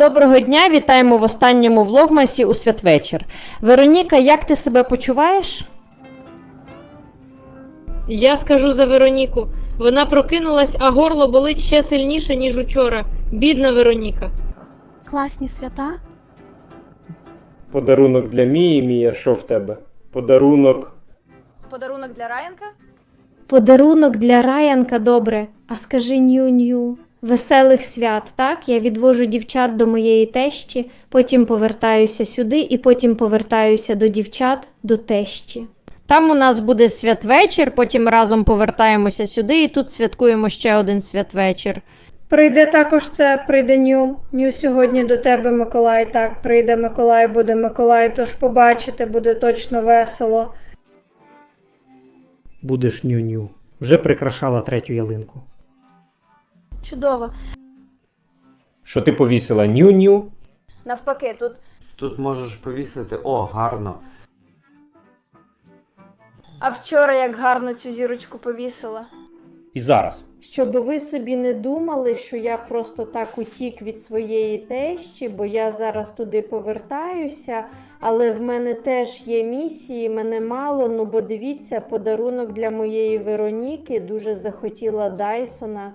Доброго дня, вітаємо в останньому влогмасі у святвечір. Вероніка, як ти себе почуваєш? Я скажу за Вероніку. Вона прокинулась, а горло болить ще сильніше, ніж учора. Бідна Вероніка. Класні свята. Подарунок для Мії, Мія, що в тебе? Подарунок. Подарунок для Раянка. Подарунок для Раянка добре. А скажи ню-ню. Веселих свят, так? Я відвожу дівчат до моєї тещі, потім повертаюся сюди і потім повертаюся до дівчат до тещі. Там у нас буде святвечір, потім разом повертаємося сюди і тут святкуємо ще один святвечір. Прийде також це, прийде Ню. Ню сьогодні до тебе, Миколай. Так, прийде Миколай, буде Миколай, тож побачите, буде точно весело. Будеш ню-ню. Вже прикрашала третю ялинку. Чудово. Що ти повісила? Ню-ню? Навпаки, тут Тут можеш повісити, о, гарно. а вчора як гарно цю зірочку повісила. І зараз. Щоб ви собі не думали, що я просто так утік від своєї тещі, бо я зараз туди повертаюся, але в мене теж є місії, мене мало. Ну бо дивіться, подарунок для моєї Вероніки дуже захотіла Дайсона.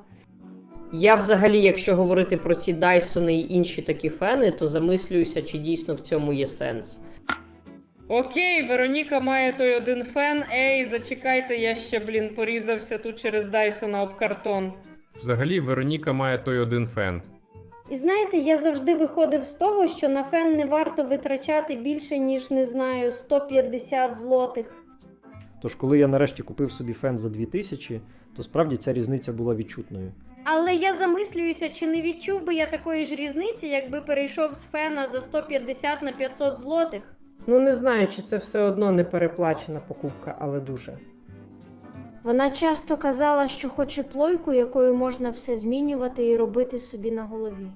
Я взагалі, якщо говорити про ці Дайсони і інші такі фени, то замислююся, чи дійсно в цьому є сенс. Окей, Вероніка має той один фен. Ей, зачекайте, я ще, блін, порізався тут через Дайсона об картон. Взагалі, Вероніка має той один фен. І знаєте, я завжди виходив з того, що на фен не варто витрачати більше, ніж не знаю, 150 злотих. Тож, коли я нарешті купив собі фен за 2000, то справді ця різниця була відчутною. Але я замислююся, чи не відчув би я такої ж різниці, якби перейшов з фена за 150 на 500 злотих. Ну не знаю, чи це все одно не переплачена покупка, але дуже. Вона часто казала, що хоче плойку, якою можна все змінювати і робити собі на голові.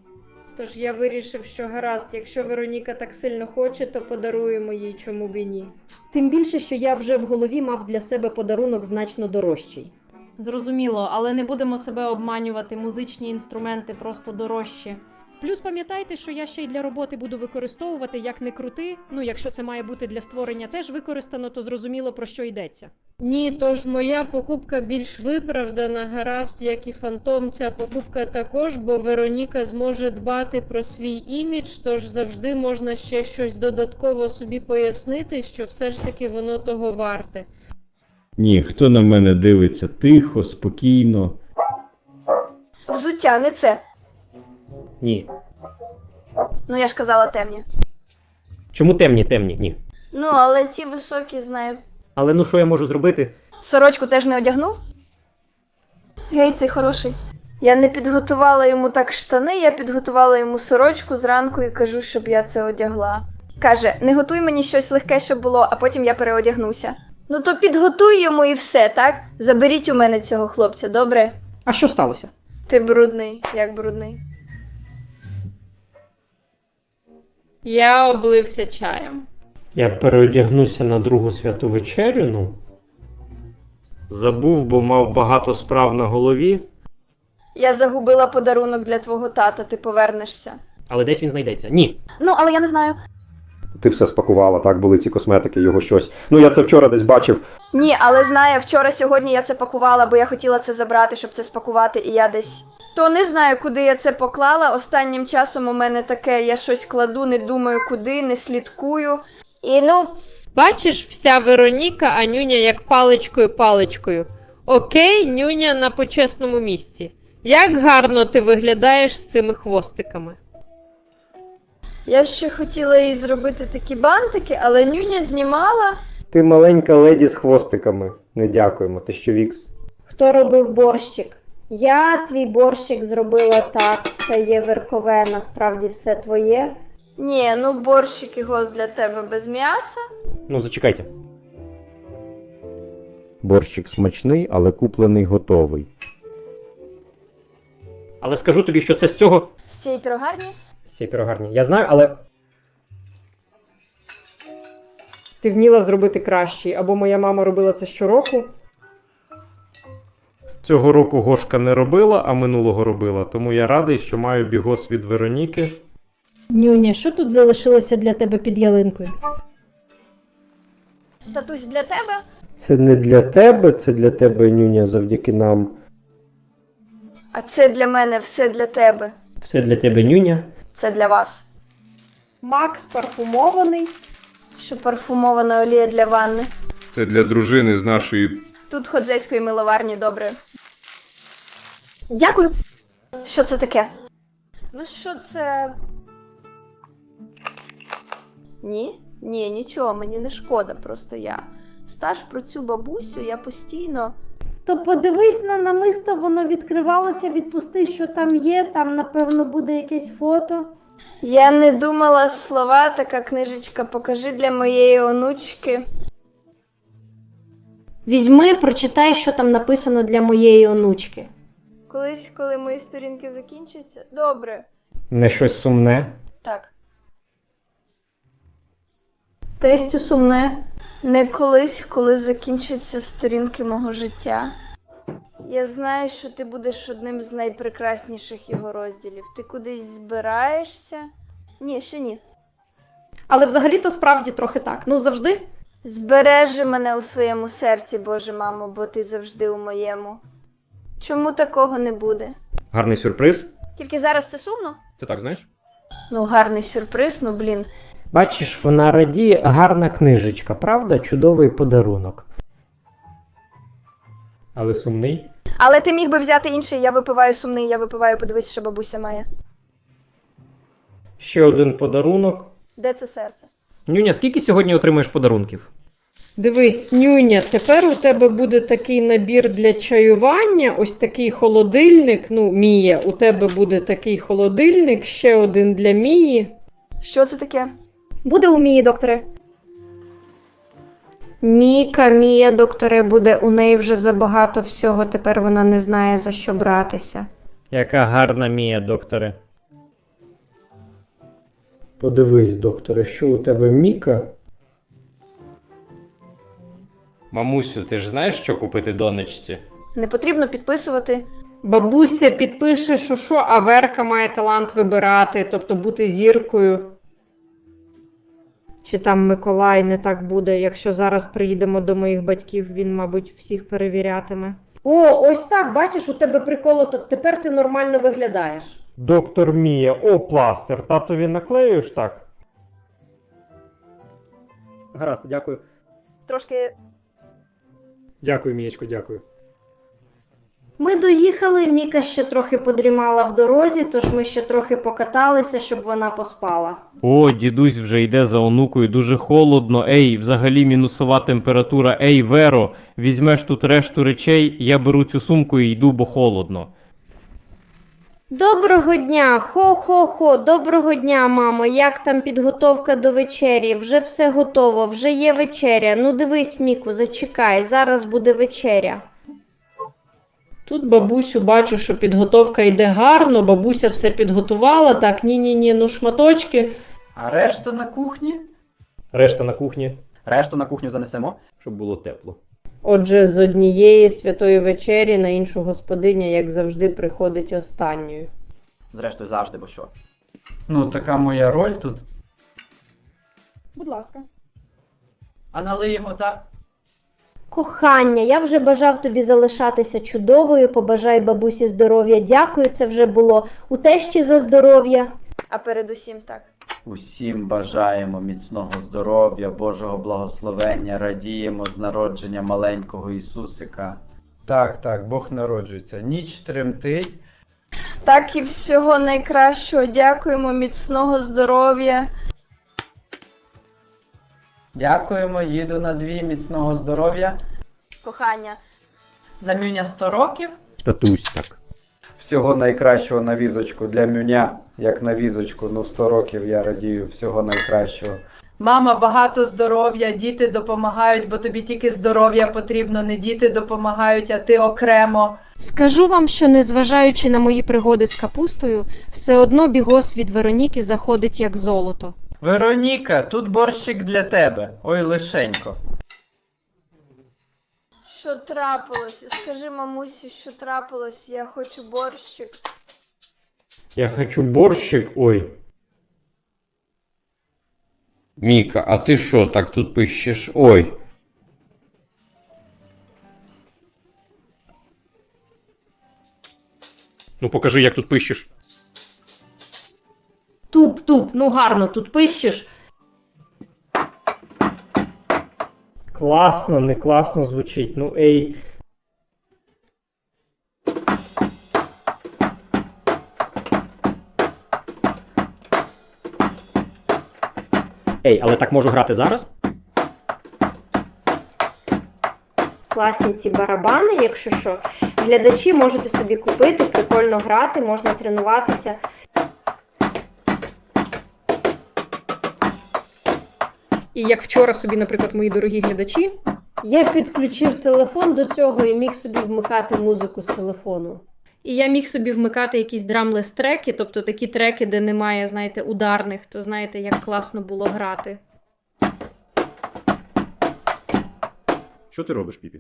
Тож я вирішив, що гаразд, якщо Вероніка так сильно хоче, то подаруємо їй чому б і ні. Тим більше, що я вже в голові мав для себе подарунок значно дорожчий. Зрозуміло, але не будемо себе обманювати. Музичні інструменти просто дорожчі. Плюс пам'ятайте, що я ще й для роботи буду використовувати як не крути. Ну, якщо це має бути для створення теж використано, то зрозуміло про що йдеться. Ні, тож моя покупка більш виправдана, гаразд, як і фантом. Ця покупка також, бо Вероніка зможе дбати про свій імідж, тож завжди можна ще щось додатково собі пояснити, що все ж таки воно того варте. Ні, хто на мене дивиться тихо, спокійно. Взуття, не це. Ні. Ну я ж казала темні. Чому темні, темні? Ні. Ну, але ті високі, знаю. Але ну що я можу зробити? Сорочку теж не одягнув? Гей, цей хороший. Я не підготувала йому так штани, я підготувала йому сорочку зранку і кажу, щоб я це одягла. Каже, не готуй мені щось легке, щоб було, а потім я переодягнуся. Ну то підготуй йому і все, так? Заберіть у мене цього хлопця, добре? А що сталося? Ти брудний, як брудний. Я облився чаєм. Я переодягнуся на другу святу вечерю, ну. Забув, бо мав багато справ на голові, Я загубила подарунок для твого тата, ти повернешся. але десь він знайдеться. Ні. Ну, але я не знаю. Ти все спакувала, так були ці косметики, його щось. Ну я це вчора десь бачив. Ні, але знаю, вчора сьогодні я це пакувала, бо я хотіла це забрати, щоб це спакувати, і я десь. То не знаю, куди я це поклала. Останнім часом у мене таке, я щось кладу, не думаю куди, не слідкую. І ну, Бачиш, вся Вероніка, а нюня як паличкою паличкою. Окей, нюня на почесному місці. Як гарно ти виглядаєш з цими хвостиками. Я ще хотіла їй зробити такі бантики, але нюня знімала. Ти маленька леді з хвостиками. Не дякуємо, ти що вікс. Хто робив борщик? Я твій борщик зробила так, все є верхове, насправді все твоє. Ні, ну борщик і гост для тебе без м'яса. Ну, зачекайте. Борщик смачний, але куплений готовий. Але скажу тобі, що це з цього. З цієї пірогарні. Цієї пірогарні. Я знаю, але. Ти вміла зробити кращий, або моя мама робила це щороку. Цього року Гошка не робила, а минулого робила, тому я радий, що маю бігос від Вероніки. Нюня, що тут залишилося для тебе під ялинкою? Татусь для тебе? Це не для тебе, це для тебе, нюня, завдяки нам. А це для мене все для тебе. Все для тебе, нюня. Це для вас. Макс парфумований. Що парфумована олія для ванни. Це для дружини з нашої Тут ходзейської миловарні добре. Дякую. Що це таке? Ну що це? Ні? Ні, нічого, мені не шкода, просто я. Стаж про цю бабусю, я постійно. То подивись на намисто, воно відкривалося, відпусти, що там є, там, напевно, буде якесь фото. Я не думала слова, така книжечка, покажи для моєї онучки. Візьми, прочитай, що там написано для моєї онучки. Колись, коли мої сторінки закінчаться. Добре. Не щось сумне. Так. Тестю сумне. Не колись, коли закінчаться сторінки мого життя. Я знаю, що ти будеш одним з найпрекрасніших його розділів. Ти кудись збираєшся? Ні, ще ні. Але взагалі-то справді трохи так. Ну завжди. Збережи мене у своєму серці, Боже мамо, бо ти завжди у моєму. Чому такого не буде? Гарний сюрприз. Тільки зараз це сумно? Це так, знаєш? Ну, гарний сюрприз, ну блін. Бачиш, вона радіє, гарна книжечка, правда? Чудовий подарунок. Але сумний. Але ти міг би взяти інший, я випиваю сумний, я випиваю, подивись, що бабуся має. Ще один подарунок. Де це серце? Нюня, скільки сьогодні отримаєш подарунків? Дивись, нюня, тепер у тебе буде такий набір для чаювання, ось такий холодильник. Ну, Мія, у тебе буде такий холодильник, ще один для Мії. Що це таке? Буде у Мії, докторе. Міка, Мія, докторе, буде у неї вже забагато всього, тепер вона не знає за що братися. Яка гарна мія, докторе. Подивись, докторе, що у тебе Міка? Мамусю, ти ж знаєш, що купити донечці? Не потрібно підписувати. Бабуся підпише, що що, а Верка має талант вибирати, тобто бути зіркою. Чи там Миколай не так буде, якщо зараз приїдемо до моїх батьків, він, мабуть, всіх перевірятиме. О, ось так, бачиш, у тебе приколо, то тепер ти нормально виглядаєш. Доктор Мія, о, пластир, татові наклеюєш так? Гаразд, дякую. Трошки Дякую, Мієчко, дякую. Ми доїхали, Міка ще трохи подрімала в дорозі, тож ми ще трохи покаталися, щоб вона поспала. О, дідусь вже йде за онукою, дуже холодно. Ей, взагалі мінусова температура. Ей, Веро, візьмеш тут решту речей, я беру цю сумку і йду, бо холодно. Доброго дня, хо-хо-хо, доброго дня, мамо. Як там підготовка до вечері? Вже все готово, вже є вечеря. Ну дивись, Міку, зачекай, зараз буде вечеря. Тут бабусю бачу, що підготовка йде гарно, бабуся все підготувала. Так, ні-ні-ні, ну шматочки. А решту на кухні? Решта на кухні, Решту на кухню занесемо. щоб було тепло. Отже, з однієї святої вечері на іншу господиня, як завжди, приходить останньою. Зрештою, завжди, бо що. Ну, така моя роль тут. Будь ласка. А налиємо так. Кохання, я вже бажав тобі залишатися чудовою. Побажай бабусі здоров'я. Дякую, це вже було. У тещі за здоров'я. А передусім так. Усім бажаємо міцного здоров'я, Божого благословення, радіємо з народження маленького Ісусика. Так, так, Бог народжується. Ніч тремтить. Так і всього найкращого. Дякуємо, міцного здоров'я. Дякуємо, їду на дві міцного здоров'я. Кохання. Замюня 100 років. Татусь так. Всього найкращого на візочку для мюня, як на візочку, ну 100 років я радію, всього найкращого. Мама, багато здоров'я, діти допомагають, бо тобі тільки здоров'я потрібно, не діти допомагають, а ти окремо. Скажу вам, що незважаючи на мої пригоди з капустою, все одно бігос від Вероніки заходить як золото. Вероніка, тут борщик для тебе. Ой, лишенько. Що трапилось? Скажи мамусі, що трапилось, я хочу борщик. Я хочу борщик. Ой. Міка, а ти що так тут пишеш? Ой. Ну покажи, як тут пишеш. Туп-туп, ну гарно тут пишеш. Класно, не класно звучить. Ну ей. Ей, але так можу грати зараз? Класні ці барабани, якщо що. Глядачі можете собі купити, прикольно грати, можна тренуватися. І як вчора собі, наприклад, мої дорогі глядачі, Я підключив телефон до цього і міг собі вмикати музику з телефону. і я міг собі вмикати якісь драмлес треки, тобто такі треки, де немає, знаєте, ударних, то знаєте, як класно було грати. Що ти робиш, Піпі?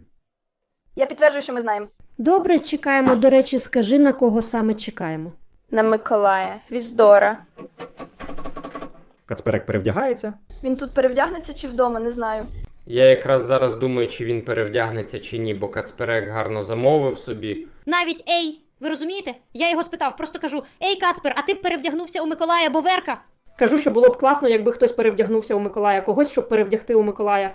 Я підтверджую, що ми знаємо. Добре, чекаємо. До речі, скажи, на кого саме чекаємо. На Миколая, Віздора. Кацперек перевдягається. Він тут перевдягнеться чи вдома, не знаю. Я якраз зараз думаю, чи він перевдягнеться чи ні, бо Кацперек гарно замовив собі. Навіть ей, ви розумієте? Я його спитав, просто кажу: Ей, Кацпер, а ти б перевдягнувся у Миколая Боверка? Кажу, що було б класно, якби хтось перевдягнувся у Миколая, когось, щоб перевдягти у Миколая.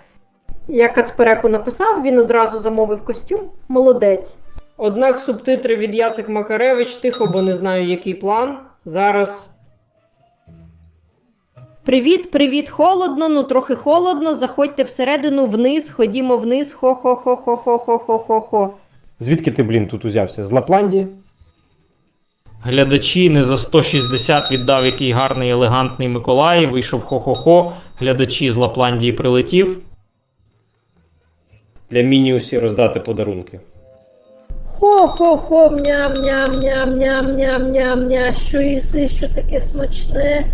Я Кацпереку написав, він одразу замовив костюм. Молодець. Однак субтитри від Яцек Макаревич, тихо, бо не знаю, який план. Зараз. Привіт, привіт, холодно, ну трохи холодно. Заходьте всередину, вниз, ходімо вниз, хо-хо-хо-хо-хо-хо-хо-хо-хо. Звідки ти, блін, тут узявся? З Лапландії? Глядачі не за 160 віддав який гарний елегантний Миколай, вийшов хо-хо-хо. Глядачі з Лапландії прилетів. Для Мініусі роздати подарунки. Хо-хо-хо, мням-ням-ням-ням-ням-ням-ням, що їси, що таке смачне.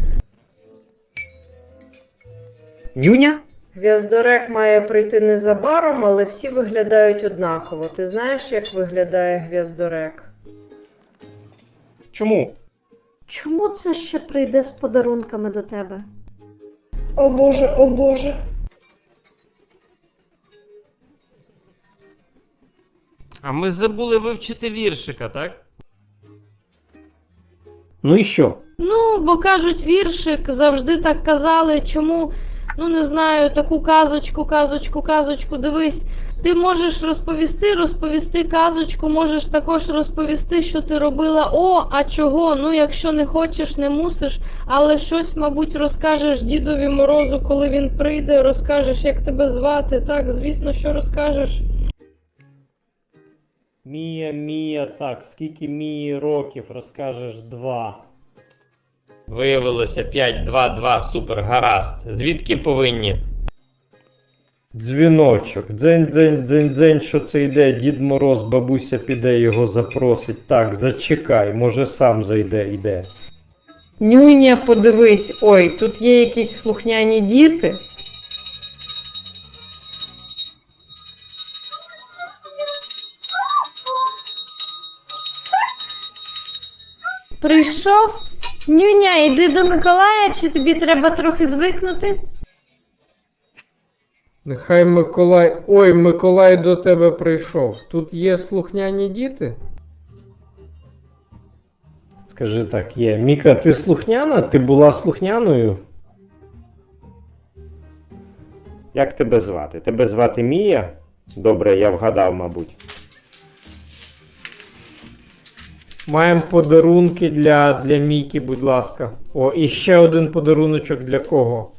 Нюня? Гвіздорек має прийти незабаром, але всі виглядають однаково. Ти знаєш, як виглядає гвіздорек? Чому? Чому це ще прийде з подарунками до тебе? О Боже, о Боже. А ми забули вивчити віршика, так? Ну і що? Ну, бо кажуть, віршик завжди так казали. Чому? Ну не знаю, таку казочку, казочку, казочку. Дивись, ти можеш розповісти, розповісти казочку, можеш також розповісти, що ти робила. О, а чого? Ну, якщо не хочеш, не мусиш, але щось, мабуть, розкажеш дідові морозу, коли він прийде, розкажеш, як тебе звати. Так, звісно, що розкажеш. Мія, Мія, так, скільки Мії років, розкажеш два. Виявилося 5-2-2, супер, гаразд. Звідки повинні? Дзвіночок, дзень, дзень, дзень, дзень, що це йде, Дід Мороз, бабуся піде, його запросить. Так, зачекай, може сам зайде, йде. Нюня, подивись, ой, тут є якісь слухняні діти. Прийшов? Нюня, йди до Миколая, чи тобі треба трохи звикнути? Нехай Миколай. Ой, Миколай до тебе прийшов. Тут є слухняні діти? Скажи так, є. Міка, ти слухняна? Ти була слухняною? Як тебе звати? Тебе звати Мія? Добре, я вгадав, мабуть. Маємо подарунки для, для Міки, будь ласка. О, і ще один подаруночок для кого?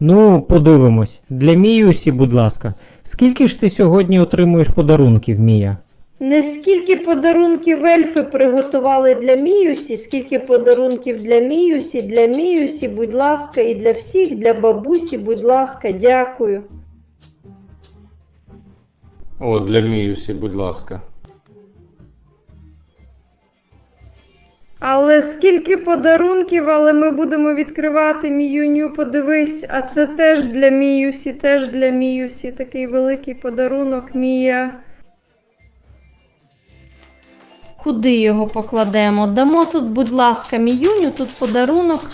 Ну, подивимось. Для Міюсі, будь ласка. Скільки ж ти сьогодні отримуєш подарунків, Мія? Не скільки подарунків ельфи приготували для Міюсі, скільки подарунків для Міюсі, для Міюсі, будь ласка, і для всіх, для бабусі, будь ласка, дякую. О, для Міюсі, будь ласка. Скільки подарунків, але ми будемо відкривати Міюню, подивись, а це теж для Міюсі, теж для Міюсі. Такий великий подарунок, Мія. Куди його покладемо? Дамо тут, будь ласка, Міюню, тут подарунок.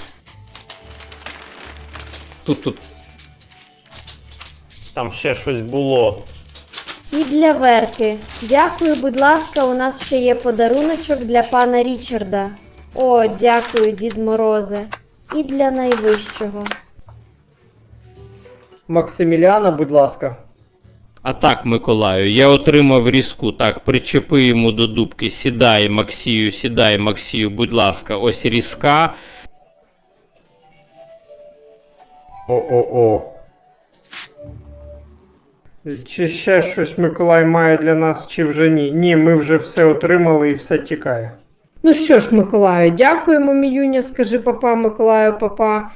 тут, тут. Там ще щось було. І для Верки. Дякую, будь ласка, у нас ще є подаруночок для пана Річарда. О, дякую, Дід Морозе. І для найвищого. Максиміліана, будь ласка. А так, Миколаю, я отримав різку. Так, причепи йому до дубки. Сідай, Максію, сідай, Максію, будь ласка, ось різка. О-о-о. Чи ще щось Миколай має для нас, чи вже ні? Ні, ми вже все отримали і все тікає. Ну що ж, Миколаю, дякуємо, Міюня, скажи папа, Миколаю, папа.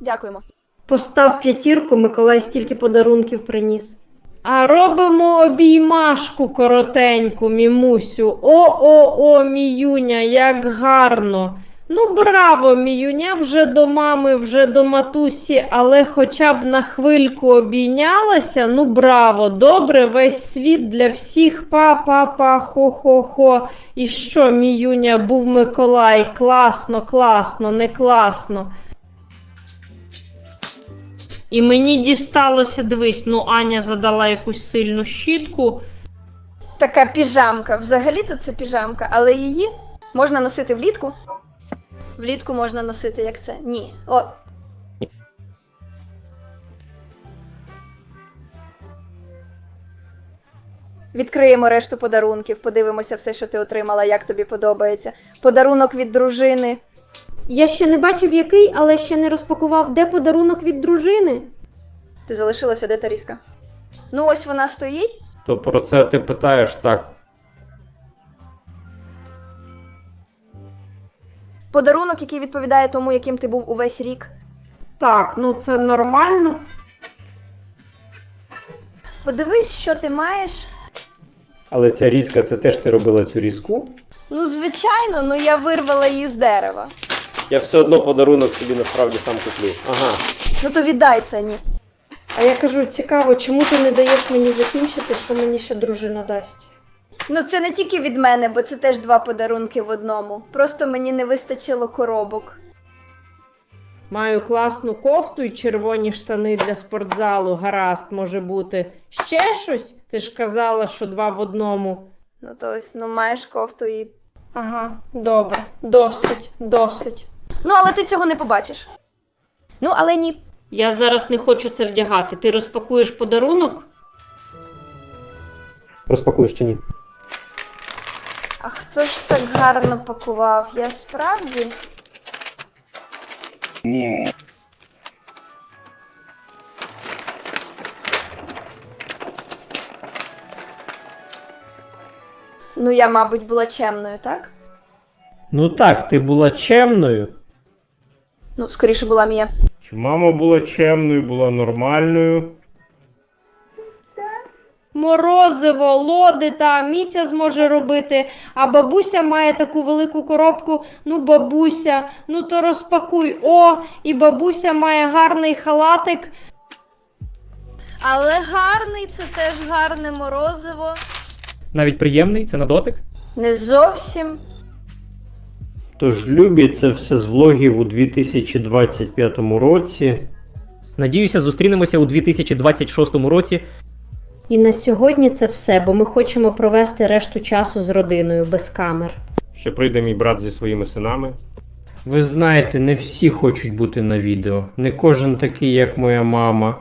Дякуємо. Постав п'ятірку, Миколай стільки подарунків приніс. А робимо обіймашку коротеньку, мімусю. О-о-о, міюня, як гарно. Ну, браво, міюня, вже до мами, вже до матусі, але хоча б на хвильку обійнялася. Ну, браво, добре, весь світ для всіх. Па-па-па, хо-хо-хо. І що, міюня, був Миколай? Класно, класно, не класно. І мені дісталося, дивись, ну Аня задала якусь сильну щітку. Така піжамка. Взагалі-то це піжамка, але її можна носити влітку. Влітку можна носити, як це? Ні. О. Відкриємо решту подарунків, подивимося все, що ти отримала, як тобі подобається. Подарунок від дружини. Я ще не бачив який, але ще не розпакував, де подарунок від дружини. Ти залишилася, де та різка? Ну, ось вона стоїть. То про це ти питаєш так. Подарунок, який відповідає тому, яким ти був увесь рік. Так, ну це нормально. Подивись, що ти маєш. Але ця різка, це теж ти робила цю різку? Ну, звичайно, ну я вирвала її з дерева. Я все одно подарунок собі насправді сам куплю. Ага. Ну то віддай це ні. А я кажу, цікаво, чому ти не даєш мені закінчити, що мені ще дружина дасть? Ну це не тільки від мене, бо це теж два подарунки в одному. Просто мені не вистачило коробок. Маю класну кофту і червоні штани для спортзалу. Гаразд, може бути. Ще щось? Ти ж казала, що два в одному. Ну то ось, ну маєш кофту і. Ага, добре, досить, досить. Ну, але ти цього не побачиш. Ну, але ні. Я зараз не хочу це вдягати. Ти розпакуєш подарунок? Розпакуєш чи ні? А хто ж так гарно пакував? Я справді. Ну, я, мабуть, була чемною, так? Ну так, ти була чемною. Ну, скоріше була Мія. Чи мама була чемною, була нормальною? Морозиво, лоди та Міця зможе робити, а бабуся має таку велику коробку. Ну, бабуся, ну то розпакуй. О, і бабуся має гарний халатик. Але гарний це теж гарне морозиво. Навіть приємний, це на дотик. Не зовсім. Тож любі, це все з влогів у 2025 році. Надіюся, зустрінемося у 2026 році. І на сьогодні це все, бо ми хочемо провести решту часу з родиною без камер. Ще прийде мій брат зі своїми синами. Ви знаєте, не всі хочуть бути на відео. Не кожен такий, як моя мама.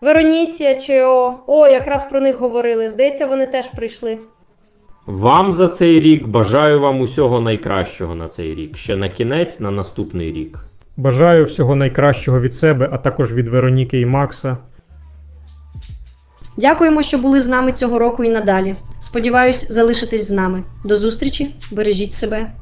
Веронісія чи О. О, якраз про них говорили. Здається, вони теж прийшли. Вам за цей рік бажаю вам усього найкращого на цей рік. Ще на кінець, на наступний рік. Бажаю всього найкращого від себе, а також від Вероніки і Макса. Дякуємо, що були з нами цього року і надалі. Сподіваюсь, залишитесь з нами. До зустрічі, бережіть себе.